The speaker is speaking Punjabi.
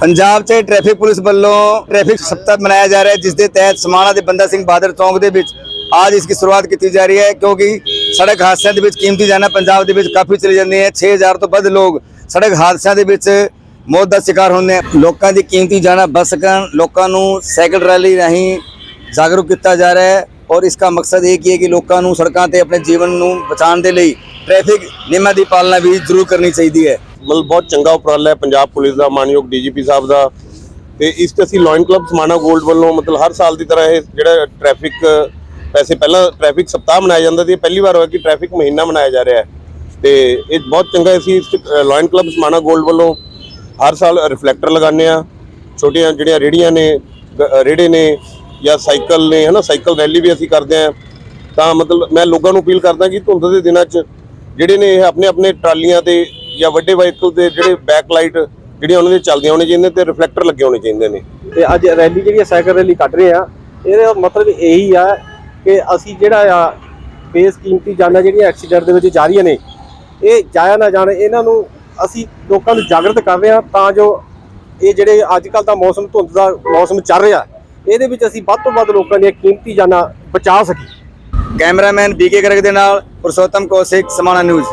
ਪੰਜਾਬ 'ਚ ਟ੍ਰੈਫਿਕ ਪੁਲਿਸ ਵੱਲੋਂ ਟ੍ਰੈਫਿਕ ਸਪਤਾਹ ਮਨਾਇਆ ਜਾ ਰਿਹਾ ਹੈ, ਜਿਸ ਦੇ ਤਹਿਤ ਸਮਾਣਾ ਦੇ ਬੰਦਾ ਸਿੰਘ ਬਹਾਦਰ ਚੌਂਕ ਦੇ ਵਿੱਚ ਅੱਜ ਇਸ ਦੀ ਸ਼ੁਰੂਆਤ ਕੀਤੀ ਜਾ ਰਹੀ ਹੈ, ਕਿਉਂਕਿ ਸੜਕ ਹਾਦਸਿਆਂ ਦੇ ਵਿੱਚ ਕੀਮਤੀ ਜਾਨਾਂ ਪੰਜਾਬ ਦੇ ਵਿੱਚ ਕਾਫੀ ਚਲੀ ਜਾਂਦੀਆਂ ਹੈ 6000 ਤੋਂ ਵੱਧ ਲੋਕ ਸੜਕ ਹਾਦਸਿਆਂ ਦੇ ਵਿੱਚ ਮੌਤ ਦਾ ਸ਼ਿਕਾਰ ਹੁੰਦੇ ਆ। ਲੋਕਾਂ ਦੀ ਕੀਮਤੀ ਜਾਨਾਂ ਬਚ ਸਕਣ ਲੋਕਾਂ ਨੂੰ ਸਾਈਕਲ ਰੈਲੀ ਰਾਹੀਂ ਜਾਗਰੂਕ ਕੀਤਾ ਜਾ ਰਿਹਾ ਹੈ ਔਰ ਇਸ ਦਾ ਮਕਸਦ ਇਹ ਕੀ ਹੈ ਕਿ ਲੋਕਾਂ ਨੂੰ ਸੜਕਾਂ ਤੇ ਆਪਣੇ ਜੀਵਨ ਨੂੰ ਬਚਾਉਣ ਦੇ ਲਈ ਟ੍ਰੈਫਿਕ ਨਿਯਮਾਂ ਦੀ ਪਾਲਣਾ ਵੀ ਜ਼ਰੂਰ ਕਰਨੀ ਚਾਹੀਦੀ ਹੈ। ਮਤਲਬ ਬਹੁਤ ਚੰਗਾ ਉਪਰਾਲਾ ਹੈ ਪੰਜਾਬ ਪੁਲਿਸ ਦਾ, ਮਾਨਯੋਗ ਡੀਜੀਪੀ ਸਾਹਿਬ ਦਾ। ਤੇ ਇਸ ਤੇ ਅਸੀਂ ਲਾਇਨ ਕਲੱਬ ਸਮਾਣਾ 골ਡ ਵੱਲੋਂ ਮਤਲਬ ਹਰ ਸਾਲ ਦੀ ਤਰ੍ਹਾਂ ਇਹ ਜਿਹੜਾ ਟ੍ਰੈਫਿਕ ਵੈਸੇ ਪਹਿਲਾਂ ਟ੍ਰੈਫਿਕ ਸਪਤਾਹ ਮਨਾਇਆ ਜਾਂਦਾ ਸੀ ਪਹਿਲੀ ਵਾਰ ਹੋਇਆ ਕਿ ਟ੍ਰੈਫਿਕ ਮਹੀਨਾ ਮਨਾਇਆ ਜਾ ਰਿਹਾ ਹੈ। ਤੇ ਇਹ ਬਹੁਤ ਚੰਗਾ ਅਸੀਂ ਇਸ ਲਾਇਨ ਕਲੱਬ ਸਮਾਣਾ 골ਡ ਵੱਲੋਂ ਹਰ ਸਾਲ ਰਿਫਲੈਕਟਰ ਲਗਾਉਂਦੇ ਆ ਛੋਟੀਆਂ ਜਿਹੜੀਆਂ ਰੇੜੀਆਂ ਨੇ, ਗ- ਰੇੜੇ ਨੇ ਜਾਂ ਸਾਈਕਲ ਨੇ, ਹਨਾ, ਸਾਈਕਲ ਰੈਲੀ ਵੀ ਅਸੀਂ ਕਰਦੇ ਆ ਤਾਂ ਮਤਲਬ ਮੈਂ ਲੋਕਾਂ ਨੂੰ ਅਪੀਲ ਕਰਦਾ ਕਿ ਧੁੰਦ ਦੇ ਦਿਨਾਂ 'ਚ ਜਿਹੜੇ ਨੇ ਇਹ ਆਪਣੇ ਆਪਣੇ ਟਰਾਲੀਆਂ ਤੇ ਜਾਂ ਵੱਡੇ ਵਾਹੀਕਲ ਦੇ ਜਿਹੜੇ ਬੈਕ ਲਾਈਟ ਜਿਹੜੀਆਂ ਉਹਨਾਂ ਦੇ ਚੱਲਦੀਆਂ ਹੋਣੇ ਚਾਹੀਦੀਆਂ ਤੇ ਰਿਫਲੈਕਟਰ ਲੱਗੇ ਹੋਣੇ ਚਾਹੀਦੇ ਨੇ। ਤੇ ਅੱਜ ਰੈਲੀ ਜਿਹੜੀ ਸਾਈਕਲ ਰੈਲੀ ਕੱਢ ਰਹੇ ਆ ਇਹਦਾ ਮਤਲਬ ਇਹੀ ਆ ਕਿ ਅਸੀਂ ਜਿਹੜਾ ਆ ਬੇਸ ਕੀਮਤੀ ਜਾਨਾਂ ਜਿਹੜੀਆਂ ਐਕਸੀਡੈਂਟ ਦੇ ਵਿੱਚ ਜਾ ਰਹੀਆਂ ਨੇ ਇਹ ਜਾਇਆ ਨਾ ਜਾਣ ਇਹਨਾਂ ਨੂੰ ਅਸੀਂ ਲੋਕਾਂ ਨੂੰ ਜਾਗਰਤ ਕਰ ਰਹੇ ਆ ਤਾਂ ਜੋ ਇਹ ਜਿਹੜੇ ਅੱਜ ਕੱਲ ਦਾ ਮੌਸਮ ਧੁੰਦ ਦਾ ਮੌਸਮ ਚੱਲ ਰਿਹਾ ਇਹਦੇ ਵਿੱਚ ਅਸੀਂ ਵੱਧ ਤੋਂ ਵੱਧ ਲੋਕਾਂ ਦੀਆਂ ਕੀਮਤੀ ਜਾਨਾਂ ਬਚਾ ਸਕੀਏ। ਕੈਮਰਾਮੈਨ ਬੀਕੇ ਗਰਗ ਦੇ ਨਾਲ ਪੁਰਸ਼ੋਤਮ ਕੌਸ਼ਿਕ ਸਮਾਣਾ ਨਿਊਜ਼